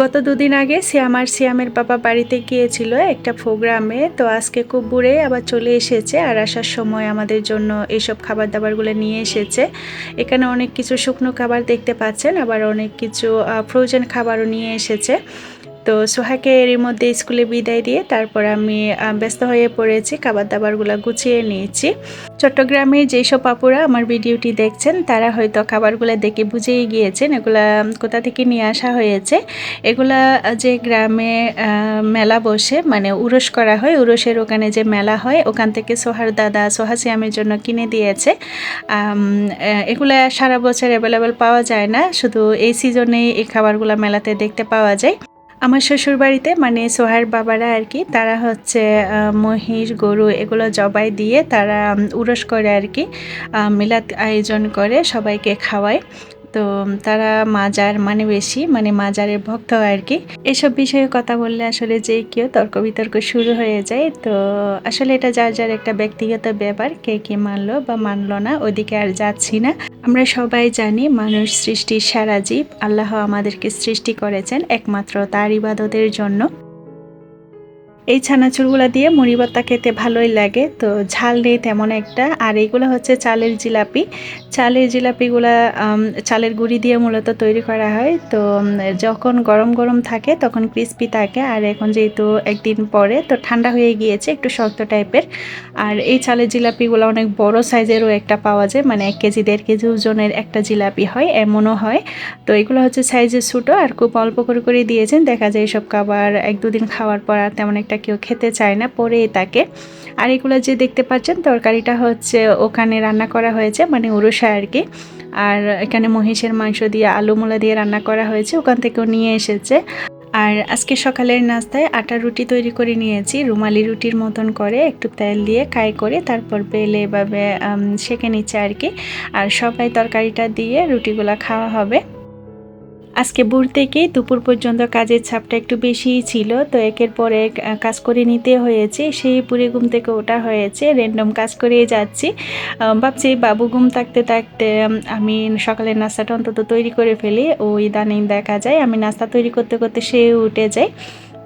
গত দুদিন আগে শ্যাম আর শ্যামের বাবা বাড়িতে গিয়েছিল একটা প্রোগ্রামে, তো আজকে খুব বুড়ে আবার চলে এসেছে আর আসার সময় আমাদের জন্য এইসব খাবার দাবারগুলো নিয়ে এসেছে। এখানে অনেক কিছু শুকনো খাবার দেখতে পাচ্ছেন, আবার অনেক কিছু ফ্রোজেন খাবারও নিয়ে এসেছে। তো সোহাকে এর মধ্যে স্কুলে বিদায় দিয়ে তারপর আমি ব্যস্ত হয়ে পড়েছি খাবার দাবারগুলো গুছিয়ে নিয়েছি। চট্টগ্রামে যেসব পাপুরা আমার ভিডিওটি দেখছেন, তারা হয়তো খাবারগুলো দেখে বুঝেই গিয়েছেন, এগুলা কোথা থেকে নিয়ে আসা হয়েছে। এগুলা যে গ্রামে মেলা বসে মানে উরস করা হয়, উরসের ওখানে যে মেলা হয়, ওখান থেকে সোহার দাদা সোহা সিয়ামের জন্য কিনে দিয়েছে। এগুলা সারা বছর অ্যাভেলেবেল পাওয়া যায় না, শুধু এই সিজনে এই খাবারগুলো মেলাতে দেখতে পাওয়া যায়। আমার শ্বশুর বাড়িতে মানে সোহার বাবারা আর কি, তারা হচ্ছে মহিষ, গরু এগুলো জবাই দিয়ে তারা, উরস করে আর কি মিলাদ আয়োজন করে সবাইকে খাওয়ায়। তো তারা মাজার মানে বেশি মানে মাজারের ভক্ত আর কি এসব বিষয়ে কথা বললে আসলে যে কেউ তর্ক বিতর্ক শুরু হয়ে যায়। তো আসলে এটা যার যার একটা ব্যক্তিগত ব্যাপার, কে কে মানলো বা মানলো না, ওদিকে আর যাচ্ছি না। আমরা সবাই জানি মানুষ সৃষ্টির সারা জীব, আল্লাহ আমাদেরকে সৃষ্টি করেছেন একমাত্র তার ইবাদতের জন্য। এই ছানাচুরগুলো দিয়ে মুড়ি ভর্তা খেতে ভালোই লাগে। তো ঝাল নেই তেমন একটা। আর এইগুলো হচ্ছে চালের জিলাপি। চালের জিলাপিগুলা চালের গুঁড়ি দিয়ে মূলত তৈরি করা হয়। তো যখন গরম গরম থাকে তখন ক্রিস্পি থাকে। আর এখন যেহেতু একদিন পরে, তো ঠান্ডা হয়ে গিয়েছে, একটু শক্ত টাইপের। আর এই চালের জিলাপিগুলো অনেক বড় সাইজেরও একটা পাওয়া যায়। মানে এক কেজি, দেড় কেজি ওজনের একটা জিলাপি হয়, এমনও হয়। তো এগুলো হচ্ছে সাইজের ছোটো। আর খুব অল্প করে করে দিয়েছেন। দেখা যায় এসব খাবার এক দুদিন খাওয়ার পর আর তেমন একটা কেউ খেতে চায় না পরে তাকে। আর এগুলো যে দেখতে পাচ্ছেন, তরকারিটা হচ্ছে ওখানে রান্না করা হয়েছে মানে উরুষা আর কি। আর এখানে মহিষের মাংস দিয়ে আলু মূলা দিয়ে রান্না করা হয়েছে, ওখান থেকেও নিয়ে এসেছে। আর আজকে সকালের নাস্তায় আটা রুটি তৈরি করে নিয়েছি, রুমালি রুটির মতন করে, একটু তেল দিয়ে কাই করে, তারপর বেলে এভাবে সেঁকে নিচ্ছে আর কি। আর সবাই তরকারিটা দিয়ে রুটিগুলা খাওয়া হবে। আজকে ভোর থেকে দুপুর পর্যন্ত কাজের ছাপটা একটু বেশিই ছিল, তো একের পর এক কাজ করে নিতে হয়েছে। সেই পুরে ঘুম থেকে ওটা হয়েছে র্যান্ডম কাজ করে যাচ্ছি। ভাবছি বাবু ঘুম থাকতে থাকতে আমি সকালের নাস্তাটা অন্তত তৈরি করে ফেলি। ওই দানেই দেখা যায়, আমি নাস্তা তৈরি করতে করতে সে উঠে যায়।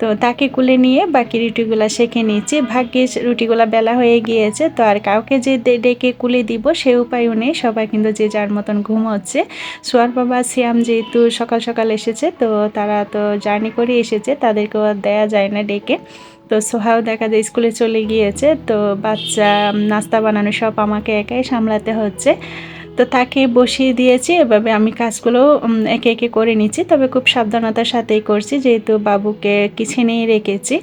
তো তাকে কুলে নিয়ে বাকি রুটিগুলো শেখে নিয়েছি। ভাগ্যে রুটিগুলো বেলা হয়ে গিয়েছে, তো আর কাউকে যে ডেকে কুলে দিব সে উপায়ও নেই। সবাই কিন্তু যে যার মতন ঘুমোচ্ছে। সোয়ার বাবা, সিয়াম যেহেতু সকাল সকাল এসেছে, তো তারা তো জার্নি করে এসেছে, তাদেরকেও দেয়া যায় না ডেকে। তো সোহাও দেখা যায় স্কুলে চলে গিয়েছে, তো বাচ্চা নাস্তা বানানো সব আমাকে একাই সামলাতে হচ্ছে। তো তাকে বসিয়ে দিয়েছি। এভাবে আমি কাজগুলো একে একে করে নিচ্ছি। তবে খুব সাবধানতার সাথেই করছি, যেহেতু বাবুকে কিচেনেই রেখেছি।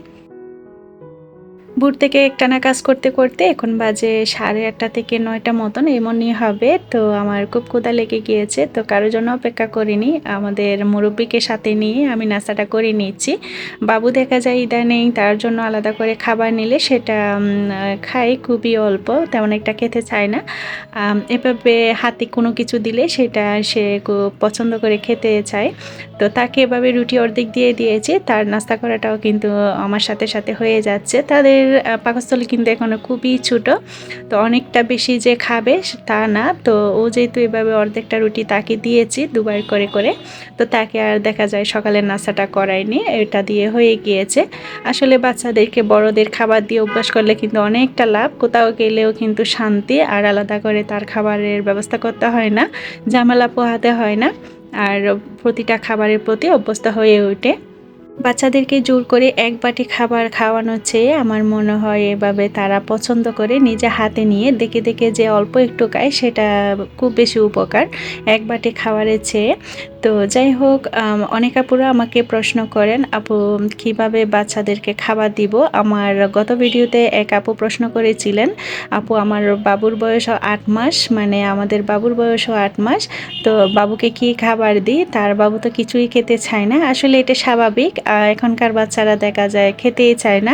ভোর থেকে একটানা কাজ করতে করতে এখন বাজে সাড়ে আটটা থেকে নয়টা মতন, এমনই হবে। তো আমার খুব ক্ষুদা লেগে গিয়েছে, তো কারোর জন্য অপেক্ষা করিনি। আমাদের মুরব্বীকে সাথে নিয়ে আমি নাস্তাটা করে নিচ্ছি। বাবু দেখা যায় ইদানিং তার জন্য আলাদা করে খাবার নিলে সেটা খাই খুবই অল্প, তেমন একটা খেতে চায় না। এভাবে হাতে কোনো কিছু দিলে সেটা সে খুব পছন্দ করে খেতে চায়। তো তাকে এভাবে রুটি অর্ধেক দিয়ে দিয়েছি, তার নাস্তা করাটাও কিন্তু আমার সাথে সাথে হয়ে যাচ্ছে। তাদের পাকস্থলী কিন্তু এখনও খুবই ছোটো। তো অনেকটা বেশি যে খাবে তা না। তো ও যেহেতু এভাবে অর্ধেকটা রুটি তাকে দিয়েছি দুবার করে করে। তো তাকে আর দেখা যায় সকালের নাস্তাটা করায়নি। এটা দিয়ে হয়ে গিয়েছে। আসলে বাচ্চাদেরকে, বড়দের খাবার দিয়ে অভ্যাস করলে কিন্তু অনেকটা লাভ। কোথাও গেলেও কিন্তু শান্তি আর আলাদা করে তার খাবারের ব্যবস্থা করতে হয় না। জামালা পোহাতে হয় না। আর প্রতিটা খাবারের প্রতি অভ্যস্ত হয়ে ওঠে। বাচ্চাদেরকে জোর করে এক বাটি খাবার খাওয়ানোর চেয়ে আমার মনে হয় এভাবে তারা পছন্দ করে নিজে হাতে নিয়ে দেখে দেখে যে অল্প একটু খায়, সেটা খুব বেশি উপকার। এক বাটি খাবারের চেয়ে তো যাই হোক অনেক আপুরা আমাকে প্রশ্ন করেন, আপু, কীভাবে বাচ্চাদেরকে খাবার দিব? আমার গত ভিডিওতে এক আপু প্রশ্ন করেছিলেন, আপু, আমার বাবুর বয়স আট মাস মানে আমাদের বাবুর বয়সও আট মাস, তো বাবুকে কি খাবার দিই? তার বাবু তো কিছুই খেতে চায় না। আসলে এটা স্বাভাবিক এখনকার বাচ্চারা দেখা যায় খেতেই চায় না।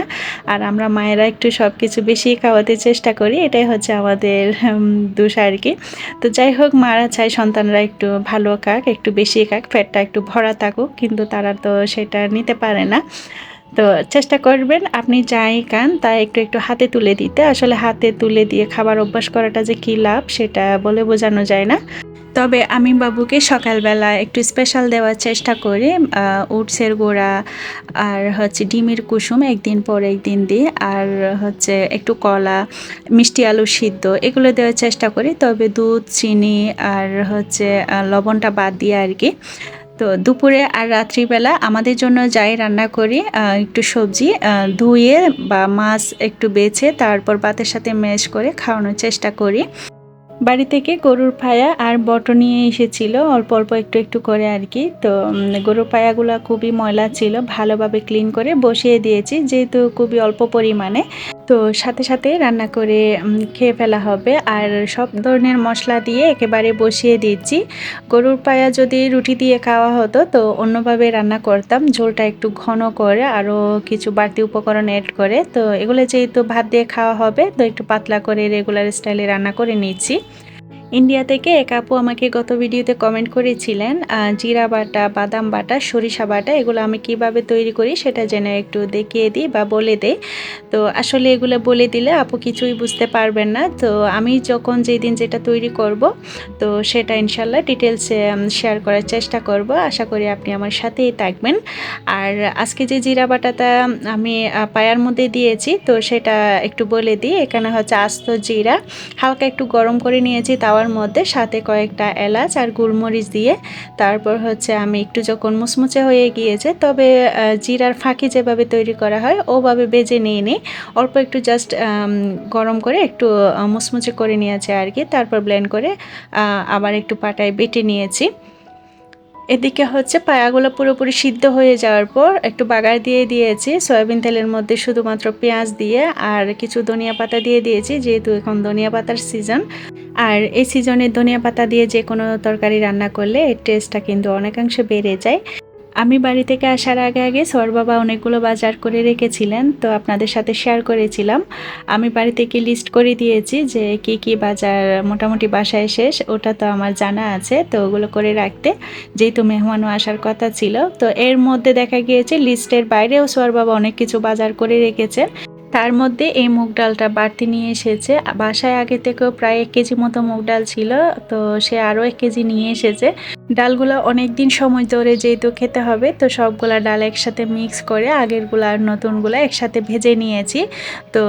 আর আমরা মায়েরা একটু সব কিছু বেশি খাওয়াতে চেষ্টা করি, এটাই হচ্ছে আমাদের দোষ আর কি। তো যাই হোক, মারা চায়, সন্তানরা একটু ভালো কাক, একটু বেশি বেশি খাক ফ্যাটটা একটু ভরা থাকুক কিন্তু তারা তো সেটা নিতে পারে না। তো চেষ্টা করবেন আপনি যাই খান, তা একটু একটু হাতে তুলে দিতে। আসলে হাতে তুলে দিয়ে খাবার অভ্যাস করাটা যে কী লাভ, সেটা বলে বোঝানো যায় না। তবে আমি বাবুকে সকালবেলা একটু স্পেশাল দেওয়ার চেষ্টা করি উটসের গোড়া আর হচ্ছে ডিমের কুসুম একদিন পর একদিন দিই আর হচ্ছে একটু কলা, মিষ্টি আলু সিদ্ধ এগুলো দেওয়ার চেষ্টা করি। তবে দুধ, চিনি আর হচ্ছে লবণটা বাদ দিয়ে আর কি। তো দুপুরে আর রাত্রিবেলা আমাদের জন্য যাই রান্না করি একটু সবজি ধুয়ে বা মাছ একটু বেছে তারপর ভাতের সাথে ম্যাশ করে খাওয়ানোর চেষ্টা করি। বাড়ি থেকে গরুর পায়া আর বটো নিয়ে এসেছিল, অল্প অল্প একটু একটু করে আর কি। তো গরুর পায়াগুলো খুবই ময়লা ছিল, ভালোভাবে ক্লিন করে বসিয়ে দিয়েছি, যেহেতু খুবই অল্প পরিমাণে। তো সাথে সাথে রান্না করে খেয়ে ফেলা হবে। আর সব ধরনের মশলা দিয়ে একেবারে বসিয়ে দিচ্ছি গরুর পায়া যদি রুটি দিয়ে খাওয়া হতো, তো অন্যভাবে রান্না করতাম। ঝোলটা একটু ঘন করে, আরও কিছু বাড়তি উপকরণ অ্যাড করে। তো এগুলো যেহেতু ভাত দিয়ে খাওয়া হবে, তো একটু পাতলা করে রেগুলার স্টাইলে রান্না করে নিচ্ছি ইন্ডিয়া থেকে এক আপু আমাকে গত ভিডিওতে কমেন্ট করেছিলেন জিরা বাটা, বাদাম বাটা, সরিষা বাটা, এগুলো আমি কীভাবে তৈরি করি সেটা যেন একটু দেখিয়ে দিই বা বলে দেই। তো আসলে এগুলো বলে দিলে আপু কিছুই বুঝতে পারবেন না। তো আমি যখন যেই দিন যেটা তৈরি করব, তো সেটা ইনশাল্লাহ ডিটেলসে শেয়ার করার চেষ্টা করব। আশা করি আপনি আমার সাথেই থাকবেন। আর আজকে যে জিরা বাটাটা আমি পায়ার মধ্যে দিয়েছি, তো সেটা একটু বলে দিই। এখানে হচ্ছে আস্ত জিরা, হালকা একটু গরম করে নিয়েছি তাওয়ার খাওয়ার মধ্যে সাথে কয়েকটা এলাচ আর গোলমরিচ দিয়ে তারপর হচ্ছে আমি একটু যখন মুচমুচে হয়ে গিয়েছে, তবে জিরার ফাঁকি যেভাবে তৈরি করা হয় ওভাবে বেজে নিয়ে নিই। অল্প একটু জাস্ট গরম করে একটু মুচমুচে করে নিয়েছে আর কি। তারপর ব্লেন্ড করে আবার একটু পাটায় বেটে নিয়েছি। এদিকে হচ্ছে পায়াগুলো পুরোপুরি সিদ্ধ হয়ে যাওয়ার পর একটু বাগার দিয়ে দিয়েছি, সয়াবিন তেলের মধ্যে শুধুমাত্র পেঁয়াজ দিয়ে আর কিছু ধনিয়া পাতা দিয়ে দিয়েছি, যেহেতু এখন ধনিয়া পাতার সিজন আর এই সিজনে ধনিয়া পাতা দিয়ে যে কোনো তরকারি রান্না করলে এর টেস্টটা কিন্তু অনেকাংশে বেড়ে যায়। আমি বাড়ি থেকে আসার আগে আগে সর বাবা অনেকগুলো বাজার করে রেখেছিলেন, তো আপনাদের সাথে শেয়ার করেছিলাম। আমি বাড়ি থেকে লিস্ট করে দিয়েছি যে কি কি বাজার মোটামুটি বাসায় শেষ, ওটা তো আমার জানা আছে, তো ওগুলো করে রাখতে। যেহেতু মেহমানও আসার কথা ছিল, তো এর মধ্যে দেখা গিয়েছে লিস্টের বাইরেও সর বাবা অনেক কিছু বাজার করে রেখেছেন। তার মধ্যে এই মুগ ডালটা বাড়তি নিয়ে এসেছে। বাসায় আগে থেকেও প্রায় এক কেজি মতো মুগ ডাল ছিল, তো সে আরও এক কেজি নিয়ে এসেছে। ডালগুলো অনেক দিন সময় ধরে যেহেতু খেতে হবে, তো সবগুলা ডাল একসাথে মিক্স করে আগেরগুলো আর নতুনগুলো একসাথে ভেজে নিয়েছি। তো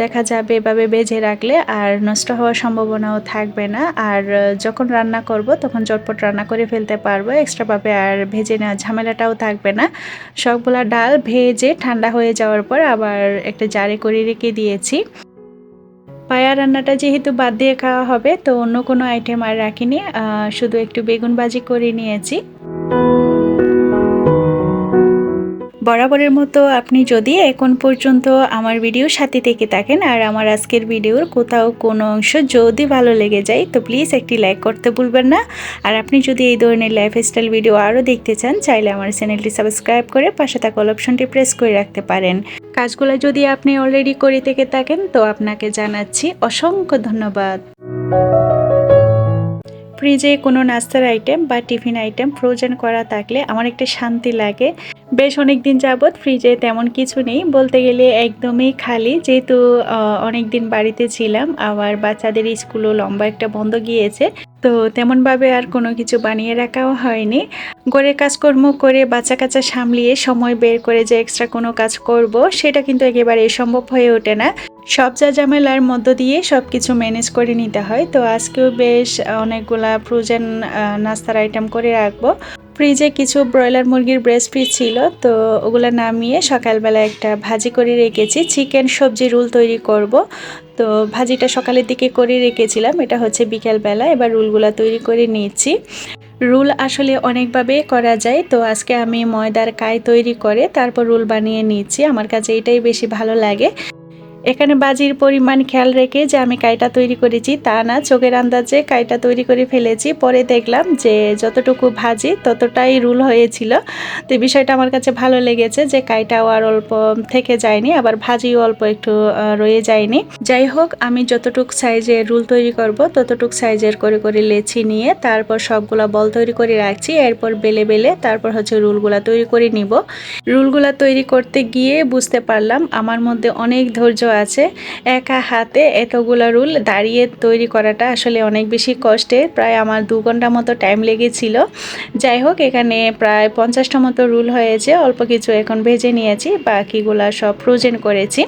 দেখা যাবে এভাবে ভেজে রাখলে আর নষ্ট হওয়ার সম্ভাবনাও থাকবে না। আর যখন রান্না করব তখন চটপট রান্না করে ফেলতে পারব, এক্সট্রাভাবে আর ভেজে নেওয়ার ঝামেলাটাও থাকবে না। সবগুলা ডাল ভেজে ঠান্ডা হয়ে যাওয়ার পর আবার একটা করে রেখে দিয়েছি। পায়া রান্নাটা যেহেতু বাদ দিয়ে খাওয়া হবে, তো অন্য কোনো আইটেম আর রাখিনি। শুধু একটু বেগুন ভাজি করে নিয়েছি। বরাবরের মতো আপনি যদি এখন পর্যন্ত আমার ভিডিও সাথে থেকে থাকেন আর আমার আজকের ভিডিওর কোথাও কোনো অংশ যদি ভালো লেগে যায়, তো প্লিজ একটি লাইক করতে ভুলবেন না। আর আপনি যদি এই ধরনের লাইফস্টাইল ভিডিও আরও দেখতে চান, চাইলে আমার চ্যানেলটি সাবস্ক্রাইব করে পাশে থাকা অপশনটি প্রেস করে রাখতে পারেন। কাজগুলো যদি আপনি অলরেডি করে থেকে থাকেন, তো আপনাকে জানাচ্ছি অসংখ্য ধন্যবাদ। ফ্রিজে কোনো নাস্তার আইটেম বা টিফিন আইটেম ফ্রোজেন করা থাকলে আমার একটা শান্তি লাগে। বেশ অনেক দিন যাবৎ ফ্রিজে তেমন কিছু নেই। বলতে গেলে একদমই খালি। যেহেতু অনেক দিন বাড়িতে ছিলাম, আবার বাচ্চাদের স্কুলও লম্বা একটা বন্ধ গিয়েছে, তো তেমনভাবে আর কোনো কিছু বানিয়ে রাখাও হয়নি। ঘরের কাজকর্ম করে বাচ্চা কাচ্চা সামলিয়ে সময় বের করে যে এক্সট্রা কোনো কাজ করব, সেটা কিন্তু একেবারে সম্ভব হয়ে ওঠে না। সব যা ঝামেলার মধ্য দিয়ে সব কিছু ম্যানেজ করে নিতে হয়। তো আজকেও বেশ অনেকগুলা ফ্রোজেন নাস্তার আইটেম করে রাখব। ফ্রিজে কিছু ব্রয়লার মুরগির ব্রেস্ট পিস ছিল, তো ওগুলো নামিয়ে সকালবেলা একটা ভাজি করে রেখেছি। চিকেন সবজি রুল তৈরি করব। তো ভাজিটা সকালের দিকে করে রেখেছিলাম, এটা হচ্ছে বিকেলবেলা। এবার রুলগুলো তৈরি করে নিয়েছি রুল আসলে অনেকভাবে করা যায়, তো আজকে আমি ময়দার কাই তৈরি করে তারপর রুল বানিয়ে নিয়েছি আমার কাছে এটাই বেশি ভালো লাগে। এখানে বাজির পরিমাণ খেয়াল রেখে যে আমি কাইটা তৈরি করেছি তা না, চোখের আন্দাজে কাইটা তৈরি করে ফেলেছি। পরে দেখলাম যে যতটুকু ভাজি ততটাই রুল হয়েছিল। তো বিষয়টা আমার কাছে ভালো লেগেছে যে কাইটাও আর অল্প থেকে যায়নি, আবার ভাজিও অল্প একটু রয়ে যায়নি। যাই হোক, আমি যতটুক সাইজের রুল তৈরি করব ততটুক সাইজের করে করে লেছি নিয়ে তারপর সবগুলা বল তৈরি করে রাখছি। এরপর বেলে বেলে তারপর হচ্ছে রুলগুলা তৈরি করে নিব। রুলগুলা তৈরি করতে গিয়ে বুঝতে পারলাম আমার মধ্যে অনেক ধৈর্য আছে। একা হাতে এতগুলো রুল দাঁড়িয়ে তৈরি করাটা আসলে অনেক বেশি কষ্টের। প্রায় আমার দু ঘণ্টা মতো টাইম লেগেছিল। যাই হোক, এখানে প্রায় পঞ্চাশটা মতো রুল হয়েছে। অল্প কিছু এখন ভেজে নিয়েছি। বাকিগুলা সব ফ্রোজেন করেছি।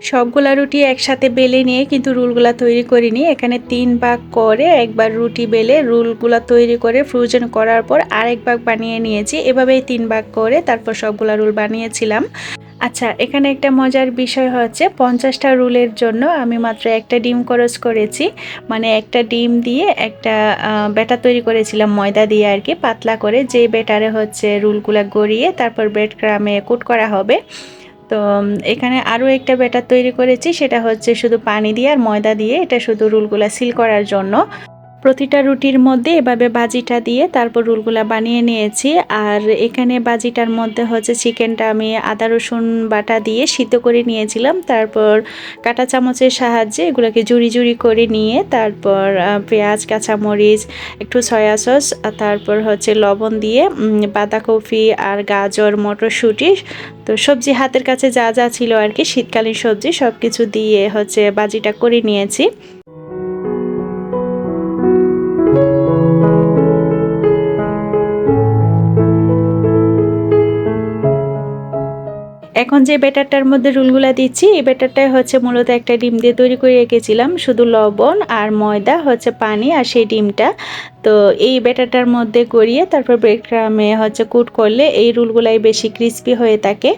সবগুলা রুটি একসাথে বেলে নিয়ে কিন্তু রুলগুলা তৈরি করিনি। এখানে তিন ভাগ করে একবার রুটি বেলে রুলগুলা তৈরি করে ফ্রোজেন করার পর আরেক ভাগ বানিয়ে নিয়েছি। এভাবেই তিন ভাগ করে তারপর সবগুলা রুল বানিয়েছিলাম। আচ্ছা এখানে একটা মজার বিষয় হচ্ছে, পঞ্চাশটা রুলের জন্য আমি মাত্র একটা ডিম খরচ করেছি। মানে একটা ডিম দিয়ে একটা ব্যাটার তৈরি করেছিলাম, ময়দা দিয়ে আর কি, পাতলা করে। যে ব্যাটারে হচ্ছে রুলগুলো গড়িয়ে তারপর ব্রেড ক্রামে কুট করা হবে। তো এখানে আরও একটা ব্যাটার তৈরি করেছি, সেটা হচ্ছে শুধু পানি দিয়ে আর ময়দা দিয়ে, এটা শুধু রুলগুলা সিল করার জন্য। প্রতিটা রুটির মধ্যে এভাবে বাজিটা দিয়ে তারপর রুলগুলা বানিয়ে নিয়েছি। আর এখানে বাজিটার মধ্যে হচ্ছে চিকেনটা আমি আদা, রসুন বাটা দিয়ে সিদ্ধ করে নিয়েছিলাম। তারপর কাটা চামচের সাহায্যে এগুলোকে জুড়ি জুড়ি করে নিয়ে তারপর পেঁয়াজ, কাঁচামরিচ, একটু সয়া সস তারপর হচ্ছে লবণ দিয়ে বাঁধাকপি আর গাজর, মটরশুঁটি, তো সবজি হাতের কাছে যা যা ছিল আর কি, শীতকালীন সবজি সব কিছু দিয়ে হচ্ছে বাজিটা করে নিয়েছি। এখন যে ব্যাটারটার মধ্যে রুলগুলা দিচ্ছি, এই ব্যাটারটাই হচ্ছে মূলত একটা ডিম দিয়ে তৈরি করে রেখেছিলাম। শুধু লবণ আর ময়দা হচ্ছে পানি আর সেই ডিমটা। তো এই ব্যাটারটার মধ্যে গড়িয়ে তারপর ব্রেড ক্রামে হচ্ছে কুট করলে এই রুলগুলাই বেশি ক্রিস্পি হয়ে থাকে।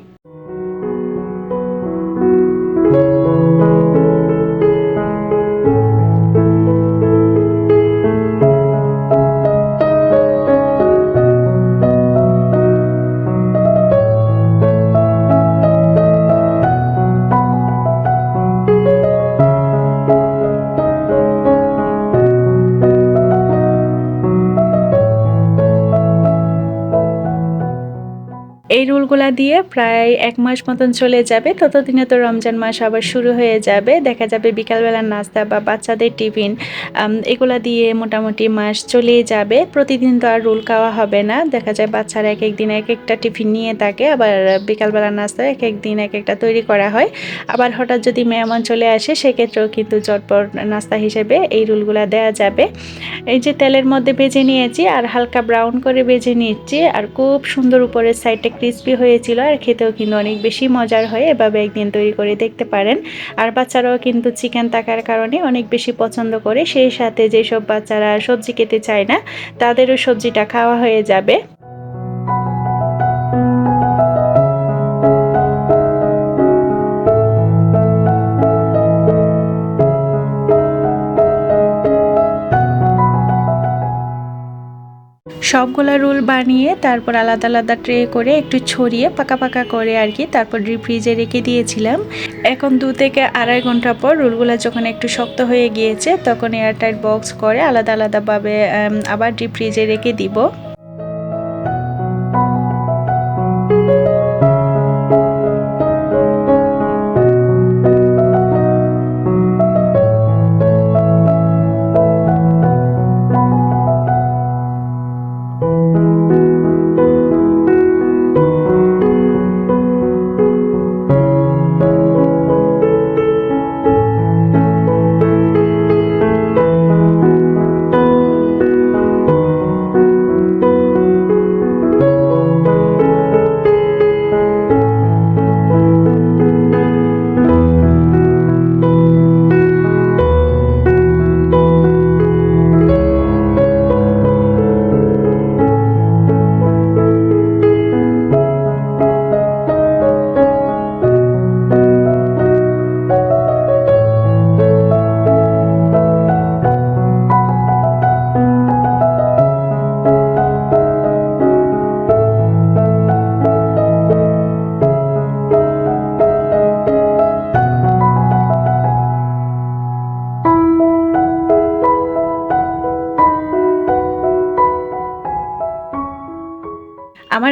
এই দিয়ে প্রায় এক মাস মতন চলে যাবে। ততদিনে তো রমজান মাস আবার শুরু হয়ে যাবে। দেখা যাবে বিকালবেলার নাস্তা বা বাচ্চাদের টিফিন এগুলা দিয়ে মোটামুটি মাস চলেই যাবে। প্রতিদিন তো আর রুল খাওয়া হবে না। দেখা যায় বাচ্চারা এক এক দিন এক একটা টিফিন নিয়ে থাকে। আবার বিকালবেলার নাস্তা এক এক দিন এক একটা তৈরি করা হয়। আবার হঠাৎ যদি মেহমান চলে আসে, সেক্ষেত্রেও কিন্তু চটপট নাস্তা হিসেবে এই রুলগুলা দেওয়া যাবে। এই যে তেলের মধ্যে ভেজে নিয়েছি আর হালকা ব্রাউন করে ভেজে নিচ্ছি। আর খুব সুন্দর উপরের সাইডটা ক্রিস্পি হয়েছিল আর খেতেও কিন্তু অনেক বেশি মজার হয়। এভাবে একদিন তৈরি করে দেখতে পারেন। আর বাচ্চারাও কিন্তু চিকেন থাকার কারণে অনেক বেশি পছন্দ করে। সেই সাথে যেসব বাচ্চারা সবজি খেতে চায় না, তাদেরও সবজিটা খাওয়া হয়ে যাবে। সবগুলা রোল বানিয়ে তারপর আলাদা আলাদা ট্রে করে একটু ছড়িয়ে পাকা পাকা করে আর কি তারপর ডিপ ফ্রিজে রেখে দিয়েছিলাম। এখন দু থেকে আড়াই ঘণ্টা পর রোলগুলো যখন একটু শক্ত হয়ে গিয়েছে তখন এয়ারটাইট বক্স করে আলাদা আলাদাভাবে আবার ডিপ ফ্রিজে রেখে দিব।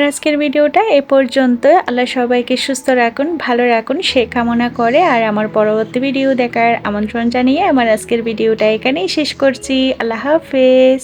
আজকের ভিডিওটা এ পর্যন্ত। আল্লাহ সবাইকে সুস্থ রাখুন, ভালো রাখুন, সে কামনা করে। আর আমার পরবর্তী ভিডিও দেখার আমন্ত্রণ জানিয়ে আমার আজকের ভিডিওটা এখানেই শেষ করছি। আল্লাহ হাফেজ।